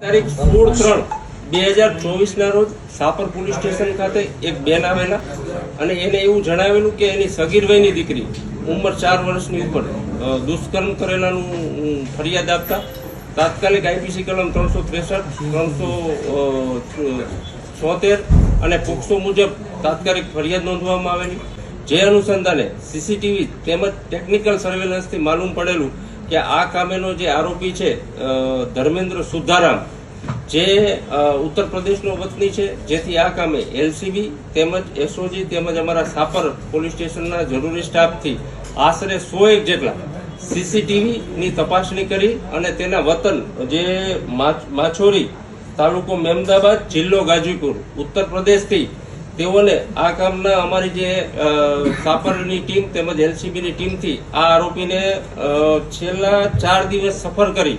તારીખ સોળ ત્રણ બે હજાર ચોવીસના રોજ સાપર પોલીસ સ્ટેશન ખાતે એક બેન આવેલા અને એને એવું જણાવેલું કે એની સગીર વયની દીકરી ઉંમર ચાર વર્ષની ઉપર દુષ્કર્મ કરેલાનું ફરિયાદ આપતા તાત્કાલિક આઈપીસી કલમ ત્રણસો ત્રેસઠ, ત્રણસો છોતેર અને પોક્સો મુજબ તાત્કાલિક ફરિયાદ નોંધવામાં આવેલી. જે અનુસંધાને સીસીટીવી તેમજ ટેકનિકલ સર્વેલન્સથી માલુમ પડેલું કે આ કામેનો જે આરોપી છે ધર્મેન્દ્ર સુધારામ, જે ઉત્તર પ્રદેશનો વતની છે, જેથી આ કામે એલસીબી તેમજ એસઓજી તેમજ અમારા સાપર પોલીસ સ્ટેશનના જરૂરી સ્ટાફથી આશરે સો એક જેટલા સીસીટીવીની તપાસણી કરી અને તેના વતન જે માછોરી તાલુકો મેમદાબાદ, જિલ્લો ગાજીપુર ઉત્તર પ્રદેશથી તેઓને આ કામના અમારી જે કાપડની ટીમ તેમજ એલસીબીની ટીમથી આ આરોપીને છેલ્લા ચાર દિવસ સફર કરી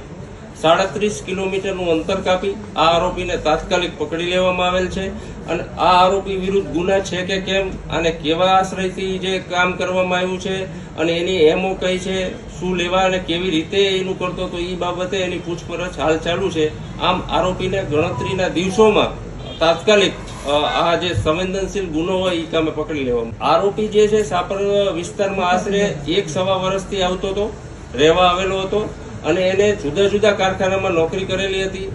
સાડત્રીસ કિલોમીટરનું અંતર કાપી આ આરોપીને તાત્કાલિક પકડી લેવામાં આવેલ છે અને આ આરોપી વિરુદ્ધ ગુના છે કે કેમ અને કેવા આશ્રયથી જે કામ કરવામાં આવ્યું છે અને એની એમઓ કઈ છે, શું લેવા અને કેવી રીતે એનું કરતો તો એ બાબતે એની પૂછપરછ હાલ ચાલુ છે. આમ આરોપીને ગણતરીના દિવસોમાં તાત્કાલિક આ જે સંવેદનશીલ ગુનો હોય એ કામે પકડી લેવામાં. આરોપી જે છે, સાપર વિસ્તારમાં આશરે એક સવા વર્ષથી આવતો હતો, રહેવા આવેલો હતો અને એને જુદા જુદા કારખાનામાં નોકરી કરેલી હતી.